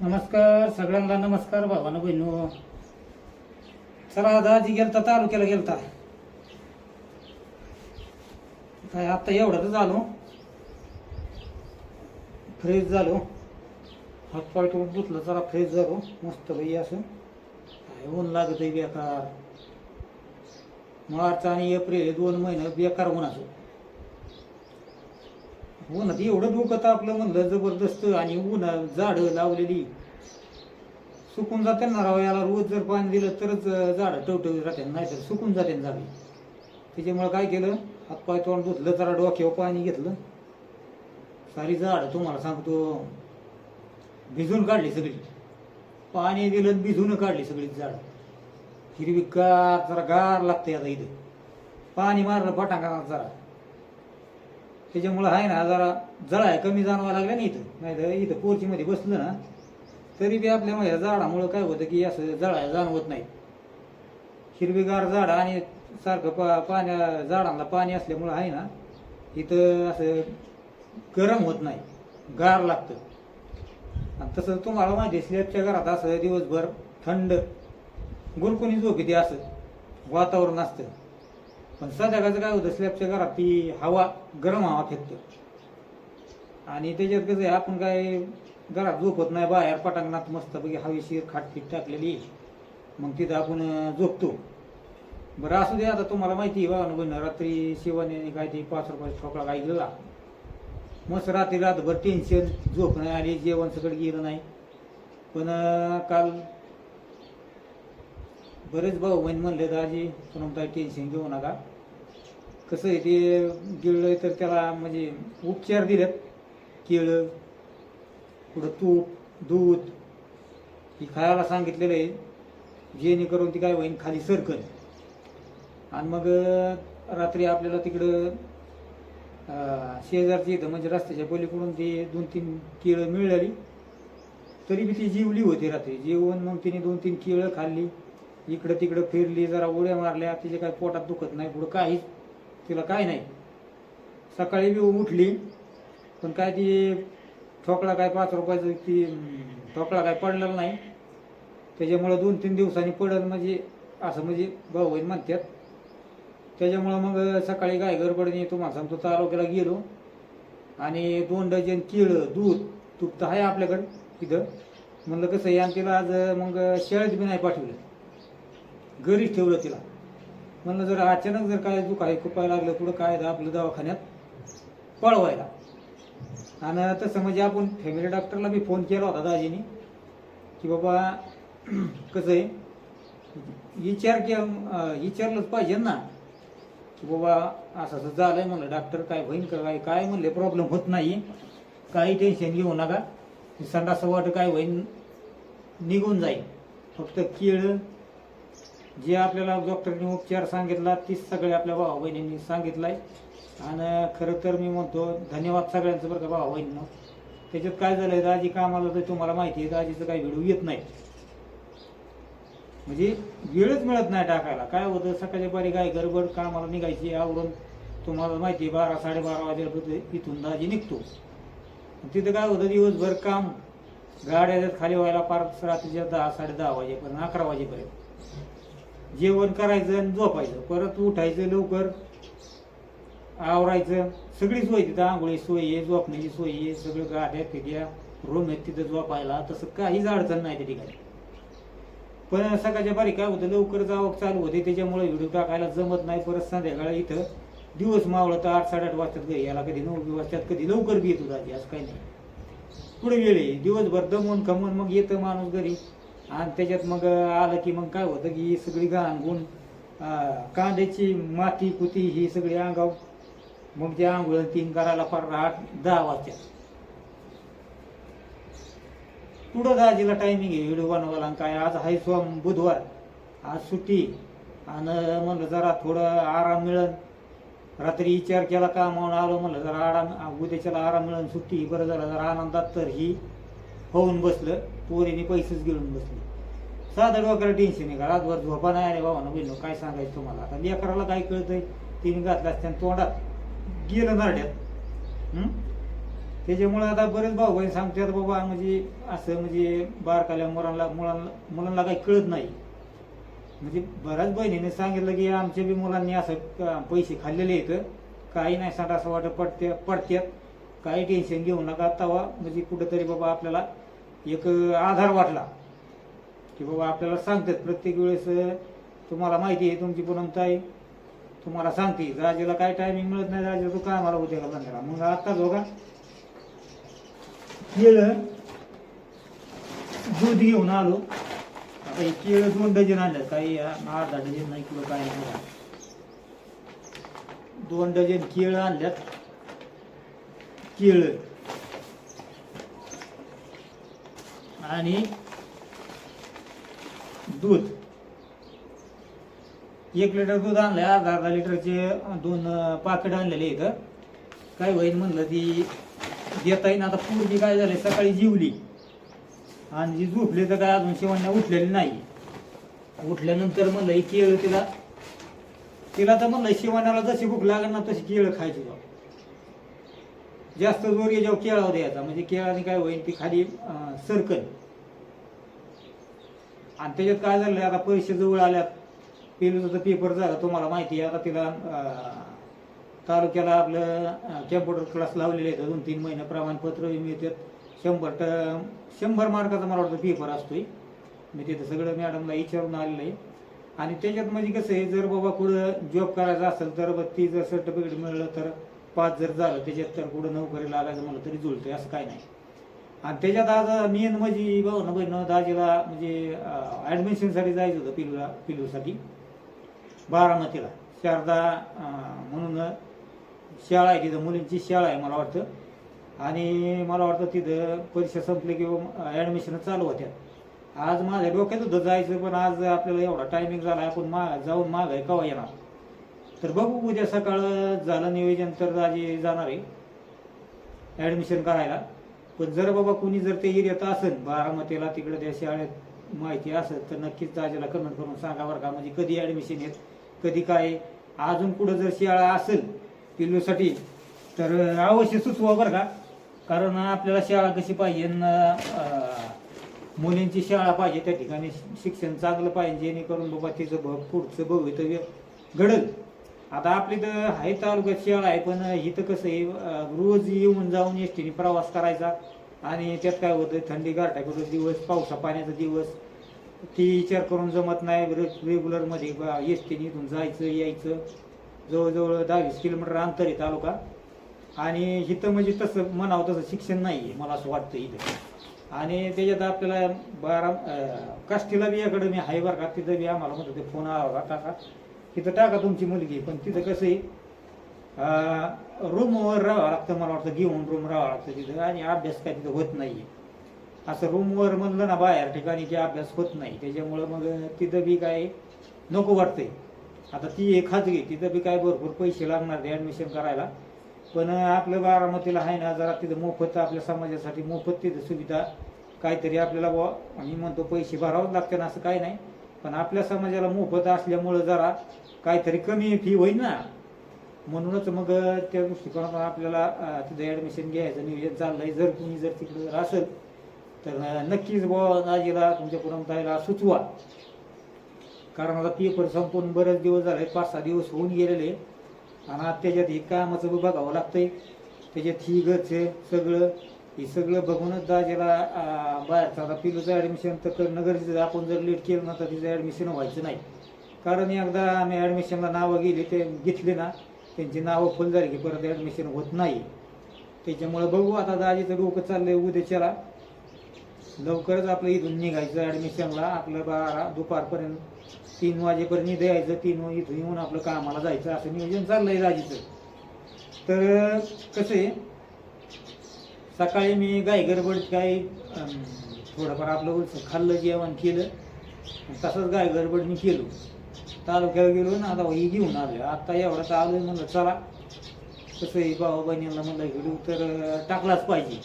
नमस्कार सगळ्यांना नमस्कार भावानं बहिणू चला दाजी गेलता तालुक्याला गेलता. काय आता एवढं झालो. फ्रेश झालो. हातपाय टोक धुतलं जरा फ्रेश झालो. मस्त बाई असं. काय ऊन लागत आहे बेकार. मार्च आणि एप्रिल हे दोन महिने बेकार उन्हाचं हो उन्हात एवढं डोकं आपलं म्हणलं जबरदस्त आणि ऊन झाडं लावलेली. सुकून जाते ना राव याला रोज जर पाणी दिलं तरच झाडं टवटवी राहते नाही तर सुकून जाते झाडे. त्याच्यामुळे काय केलं हातपाय तोंड धुतलं जरा डोक्यावर पाणी घेतलं. सारी झाडं तुम्हाला सांगतो भिजून काढली सगळी. पाणी दिलं भिजून काढली सगळी झाडं. हिरवी गार जरा गार लागते आता इथे. पाणी मारलं फटाका जरा. त्याच्यामुळं आहे ना जरा जळाय कमी जाणवा लागला ना इथं. नाही तर इथं पोर्चीमध्ये बसलं ना तरी बी आपल्या माझ्या झाडामुळं काय होतं की असं जळाय जाणवत नाही. हिरवीगार झाड आणि सारखं पा पाण्या झाडांना पाणी असल्यामुळं आहे ना इथं असं गरम होत नाही. गार लागतं. आणि तसं तुम्हाला माहिती आहे स्लॅबच्या घरात असं दिवसभर थंड गुरकुनी झोप येते असं. वातावरण असतं. पण संध्याकाळचं काय होतं स्लॅबच्या घरात ती हवा गरम हवा फेकते. आणि त्याच्यात कसं आहे आपण काय घरात झोपत नाही बाहेर पटांगणात मस्तपैकी हवेशीर खाटपीट टाकलेली मग तिथं आपण झोपतो. बरं असू दे आता तुम्हाला माहिती आहे बघा ना रात्री शिवाने काय ते पाच रुपयाचा ठोकळा काय गेला. मस्त रात्री रातभर टेन्शन झोप नाही आली जेवण सगळं गेलं नाही. पण काल बरेच भाऊ बहीण म्हणले दाजी पण टेन्शन घेऊ नका. कसं आहे ते गिळलं तर त्याला म्हणजे उपचार दिलेत. केळं पुढं तूप दूध ही खायला सांगितलेलं आहे. जेणेकरून ती काय होईन खाली सरकल. आणि मग रात्री आपल्याला तिकडं शेजारची इथं म्हणजे रस्त्याच्या पलीकडून ती दोन तीन केळं मिळाली. तरी बी ती जीवली होती रात्री. जेवण मग तिने दोन तीन केळं खाल्ली. इकडं तिकडं फिरली जरा उड्या मारल्या तिचे काय पोटात दुखत नाही पुढं काहीच तिला काय नाही. सकाळी बी उठली पण काय ती ठोकळा काय पाच रुपयाचं ती ठोकळा काय पडलेला नाही. त्याच्यामुळं दोन तीन दिवसांनी पडल म्हणजे असं म्हणजे भाऊ बहीण म्हणतात. त्याच्यामुळं मग सकाळी काय गडबडीने तुम्हाला सांगतो तालुक्याला गेलो. आणि दोन डझन केळं दूध तूप तर आहे आपल्याकडं तिथं म्हणलं कसं आहे आणि तिला आज मग शाळेत बी नाही पाठवलं घरीच ठेवलं तिला. म्हणलं जर अचानक जर काय दुखाय खुपायला लागलं पुढं काय आपलं दवाखान्यात पळवायला. आणि तसं म्हणजे आपण फॅमिली डॉक्टरला बी फोन केला होता दाजीनी की बाबा कसं आहे? विचार के विचारलंच पाहिजे ना. की बाबा असं असं आहे म्हणलं डॉक्टर काय होईन का काय काय म्हणले प्रॉब्लेम होत नाही. काही टेन्शन घेऊ नका. संडास वाट काय होईन निघून जाईल फक्त केळं जे आपल्याला डॉक्टरने उपचार सांगितला तीच सगळे आपल्या भावा बहिणींनी आहे आणि खरं तर मी म्हणतो धन्यवाद सगळ्यांचं बरं का भावा बहिणीनं. त्याच्यात काय झालंय दाजी कामाला तर तुम्हाला माहिती आहे दाजीचं काही व्हिडिओ येत नाही. म्हणजे वेळच मिळत नाही टाकायला. काय होतं सकाळच्या बारी काय गडबड कामाला निघायची आवरून तुम्हाला माहिती आहे बारा साडेबारा वाजेपर्यंत इथून दाजी निघतो. तिथं काय होतं दिवसभर काम गाड्या खाली व्हायला पार रात्रीच्या दहा साडे दहा वाजेपर्यंत अकरा वाजेपर्यंत. जेवण करायचं आणि झोपायचं. परत उठायचं लवकर. आवरायचं. सगळी सोय तिथं आंघोळी सोय आहे झोपण्याची सोय आहे सगळं गाड्या फिट्या रूम आहेत तिथं झोपायला. तसं काहीच अडचण नाही त्या ठिकाणी. पण सकाळच्या बारी काय होतं लवकर जावं चालू होते. त्याच्यामुळे व्हिडिओ टाकायला जमत नाही. परत संध्याकाळी इथं दिवस मावळं तर आठ साडेआठ वाजतात घरी याला कधी नऊ वाजतात कधी लवकर बी येतो दादी असं काही नाही. पुढे वेळ आहे दिवसभर दमून खमून मग येतं माणूस घरी. आणि त्याच्यात मग आलं की मग काय होतं की ही सगळी घाण गुण कांद्याची माती कुती ही सगळी अंगाव मग ते आंघोळ तीन करायला फार आठ दहा वाजता. पुढं दाजीला टायमिंग आहे व्हिडिओ बनवायला आणि काय आज आहे सोम बुधवार. आज सुट्टी आणि म्हणलं जरा थोडं आराम मिळेल. रात्री विचार केला का म्हणून आलो म्हणलं जरा आराम उद्याच्याला आराम मिळन सुट्टी बरं झालं जरा आनंदात तर ही होऊन बसलं. पोरीने पैसेच घेऊन बसले. साधं डोक्याला टेन्शन आहे का रातभर झोपा नाही अरे बाबा बोललो काय सांगायचं तुम्हाला? आता लेकराला काय कळतंय? तिने घातलं असत्या तोंडात गेलं नारड्यात. त्याच्यामुळं आता बरेच भाऊ बहीण सांगतात बाबा म्हणजे असं म्हणजे बारकाल्या मुलांना मुलांना मुलांना काही कळत नाही. म्हणजे बऱ्याच बहिणीने सांगितलं की आमच्या बी मुलांनी असं पैसे खाल्लेले आहेत. काही नाही सांगा असं वाटत पडते पडत्यात. काही टेन्शन घेऊ नका. तवा म्हणजे कुठंतरी बाबा आपल्याला एक आधार वाटला की बाबा आपल्याला सांगतात प्रत्येक वेळेस तुम्हाला माहिती आहे तुमची पुनमताई. तुम्हाला सांगते राजाला काय टायमिंग मिळत नाही राजा तू काय मला होते का बंधारा मग आत्ताच बघा केळं दूध घेऊन आलो. आता हे केळं दोन डझन आणलं. काही अर्धा डझन नाही किलो काय नाही. दोन डझन केळं आणल्यात. केळं आणि दूध. एक लिटर दूध आणलंय अर्धा अर्धा लिटरचे दोन पाकिट आणलेले इथं. काय होईल म्हणलं ती देता येईन आता पूर्वी काय झालं सकाळी जिवली. आणि जी झोपली तर काय अजून शिवण्या उठलेली नाही. उठल्यानंतर म्हणलं ही केळं तिला तिला तर म्हणलं शिवण्याला जशी भूक लागेल ना तशी केळं खायची बाबा जास्त जोर याच्यावर केळावर द्यायचा. म्हणजे केळाने काय होईल ती खाली सरकल. आणि त्याच्यात काय झालं आता परीक्षा जवळ आल्यात पेलूचा तर पेपर झाला तुम्हाला माहिती आहे. आता तिला तालुक्याला आपलं कॅम्प्युटर क्लास लावलेले आहेत. दोन तीन महिने प्रमाणपत्र मिळतात. शंभर ट शंभर मार्काचा मला वाटतं पेपर असतोय. मी तिथं सगळं मॅडमला विचारून आलेलं आहे. आणि त्याच्यात म्हणजे कसं आहे जर बाबा कुठं जॉब करायचा असेल तर बघ ती जर सर्टिफिकेट मिळलं तर पाच जर झालं त्याच्यात तर कुठं नोकरी लागायचं म्हणलं तरी जुळतंय असं काय नाही. आणि त्याच्यात आज मेन म्हणजे भाऊ ना बहिण दाजीला म्हणजे ॲडमिशनसाठी जायचं होतं पिलूला पिलूसाठी. बारामतीला. शारदा म्हणून शाळा आहे तिथं मुलींची शाळा आहे मला वाटतं. आणि मला वाटतं तिथं परीक्षा संपली किंवा ॲडमिशन चालू होत्या. आज माझ्या डोक्यात होतं जायचं पण आज आपल्याला एवढा टायमिंग झाला आपण मा जाऊन माग आहे केव्हा येणार? तर बघू उद्या सकाळ झालं नियोजन तर दाजी जाणार आहे. ॲडमिशन करायला. पण जर बाबा कोणी जर ते एरियात असेल बारामतीला तिकडे त्या शाळेत माहिती असेल तर नक्कीच दाजीला कमेंट करून सांगा बरं का. म्हणजे कधी ॲडमिशन येत कधी काय अजून कुठं जर शाळा असेल पिल्लूसाठी तर अवश्य सुचवा बरं का. कारण आपल्याला शाळा कशी पाहिजे मुलींची शाळा पाहिजे त्या ठिकाणी शिक्षण चांगलं पाहिजे जेणेकरून बाबा तिचं भ पुढचं भवितव्य घडल. आता आपली तर आहे तालुक्यात शेळ आहे पण इथं कसं आहे रोज येऊन जाऊन एस टीने प्रवास करायचा. आणि त्यात काय होतं थंडी गारठ्याकडं दिवस पावसा पाण्याचा दिवस. ती विचार करून जमत नाही रेग्युलरमध्ये एस टीने इथून जायचं यायचं. जवळजवळ दहा वीस किलोमीटर अंतर आहे तालुका. आणि इथं म्हणजे तसं म्हणावं तसं शिक्षण नाही आहे मला असं वाटतं इथं. आणि त्याच्यात आपल्याला बारा काष्टीला बी अकॅडमी आहे बरं का तिथं बी आम्हाला म्हणतो ते फोन आला होता काका. तिथं टाका तुमची मुलगी पण तिथं कसं आहे रूमवर राहावं लागतं मला वाटतं घेऊन रूम राहावं लागतं तिथं आणि अभ्यास काय तिथं होत नाही असं रूमवर म्हणलं ना बाहेर ठिकाणी जे अभ्यास होत नाही त्याच्यामुळं मग तिथं बी काय नको वाटतंय. आता ती एक खाजगी तिथं बी काय भरपूर पैसे लागणार ते ॲडमिशन करायला. पण आपलं बारामतीला आहे ना जरा तिथं मोफत आपल्या समाजासाठी मोफत तिथं सुविधा काहीतरी आपल्याला बुवा मी म्हणतो पैसे भरावंच लागते ना असं काही नाही. पण आपल्या समाजाला मोफत असल्यामुळं जरा काहीतरी कमी फी होईल ना म्हणूनच मग त्या दृष्टिकोनातून आपल्याला अं, तिथं ॲडमिशन घ्यायचं नियोजन चाललंय. जर कुणी जर तिकडे जर असेल तर नक्कीच बुवा नाजीला तुमच्या कुटुंबाला सुचवा. कारण आता पेपर संपून बरेच दिवस झाले पाच सहा दिवस होऊन गेलेले. आणि त्याच्यात हे कामाचं बघावं लागतंय. त्याच्यात ही घरचे सगळं हे सगळं बघूनच दाजीला बाहेरचा आता पिलूचं ॲडमिशन तर करणं गरजेचं आपण जर लेट केलं ना तर तिचं ॲडमिशन व्हायचं नाही. कारण एकदा आम्ही ॲडमिशनला नावं गेली ते घेतली ना त्यांची नावं फुल झाली की परत ॲडमिशन होत नाही. त्याच्यामुळे बघू आता दाजीचं डोकं चाललं आहे उद्याच्याला. लवकरच आपलं इथून निघायचं ॲडमिशनला आपलं बारा दुपारपर्यंत तीन वाजेपर्यंत द्यायचं तीन वा- इथून येऊन आपलं कामाला जायचं. असं नियोजन चाललं आहे दाजीचं. तर कसं आहे सकाळी मी गाय गडबड काय थोडंफार आपलं उलसं खाल्लं जेवण केलं. तसंच गाय गडबड मी केलो. तालुक्याला गेलो ना आता ही घेऊन आलो आत्ता एवढं तर आलोय म्हणलं चला. तसंही आहे बहिणीला म्हणलं व्हिडिओ तर टाकलाच पाहिजे.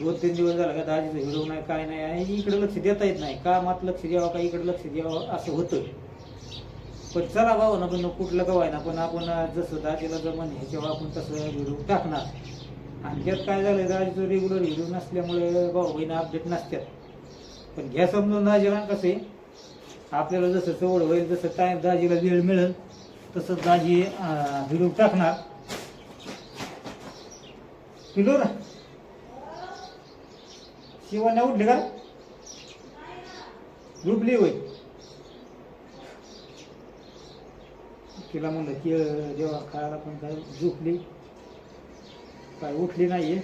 दोन तीन दिवस झाला का दाजीचं व्हिडिओ नाही काय नाही आणि इकडे लक्ष देता येत नाही. कामात लक्ष द्यावं का इकडे लक्ष द्यावं असं होतं. पण चला भाऊ ना पण कुठलं गवाय ना पण आपण जसं दाजीला जमन ह्याच्यावर आपण तसं व्हिडिओ टाकणार. आणि काय झालं? दाजीचं रेग्युलर व्हिडिओ नसल्यामुळे भाऊ बहीण अपडेट नसतात पण घ्या समजून दाजीला कसं? आहे आपल्याला जसं सवड होईल जसं टाईम दाजीला वेळ मिळेल तसं दाजी व्हिडिओ टाकणार. पिलो ना शिवाने उठले का? झोपली होय तिला म्हणलं की जेव्हा खायला पण काय झोपली काय उठली आहे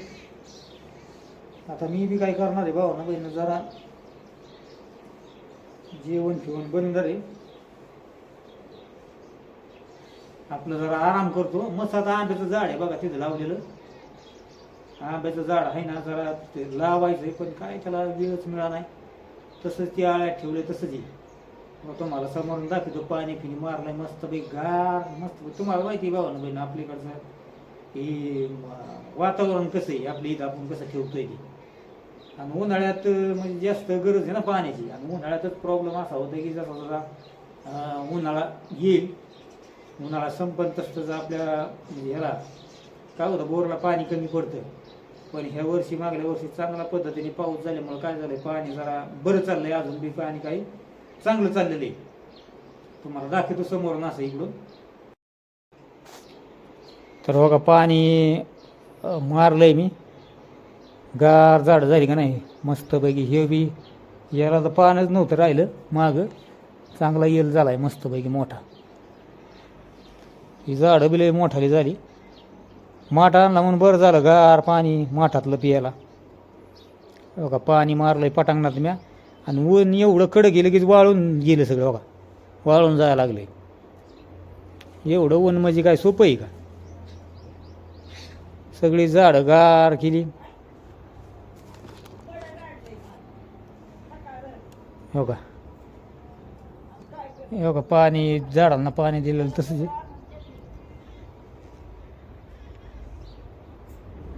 आता मी बी काय करणार आहे भाऊ ना बहिण जरा जेवण फिवण बंद आहे. आपलं जरा आराम करतो. मस्त आता आंब्याचं झाड आहे बघा तिथं लावलेलं. आंब्याचं झाड आहे ना जरा ते लावायचंय पण काय त्याला वेळच मिळाला नाही. तसंच ते आळ्यात ठेवले तसंच आहे. मग तुम्हाला समोरून दाखवतो पाणी पिणी मारलंय मस्त बाई गार मस्त. तुम्हाला माहिती आहे भावानं बहिण आपल्याकडचं हे वातावरण कसं आहे? आपल्या इथं आपण कसं ठेवतोय ते? आणि उन्हाळ्यात म्हणजे जास्त गरज आहे ना पाण्याची. आणि उन्हाळ्यातच प्रॉब्लेम असा होता की जसा जसा उन्हाळा येईल उन्हाळा संपन तसं तसं आपल्या म्हणजे ह्याला काय होतं बोरला पाणी कमी पडतं. पण ह्या वर्षी मागल्या वर्षी चांगल्या पद्धतीने पाऊस झाल्यामुळे काय झालं पाणी जरा बरं चाललंय. अजून बी पाणी काही चांगलं चाललेलं आहे. तुम्हाला दाखवतो समोरून असं इकडून. तर बघा पाणी मारलं मारलंय मी. गार झाड झाली का नाही? मस्तपैकी. हे बी याला तर पाणच नव्हतं राहिलं माग. चांगला येल झालाय मस्तपैकी मोठा. ही झाडं बी मोठाली झाली. माठा आणला म्हणून बरं झालं. गार पाणी माठातलं पियाला बघा पाणी मारलंय पटांगणात म्या. आणि ऊन एवढं कडं गेलं की वाळून गेलं सगळं बघा. वाळून जायला लागले एवढं ऊन म्हणजे काय सोपं आहे का? सगळी झाडं गार केली. हो का? हो का? पाणी झाडांना पाणी दिलेलं तसंच आहे.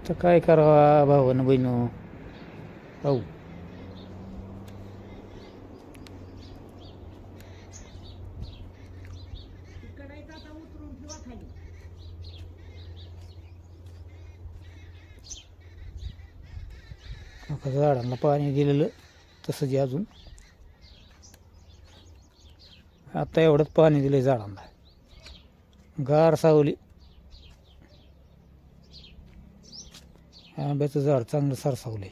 तर काय करावा भावानं बहिणू? भाऊ. आता झाडांना पाणी दिलेलं तसंच जे अजून. आता एवढंच पाणी दिलं झाडांना. गार सावली. आंब्याचं झाड चांगलं सरसावलंय.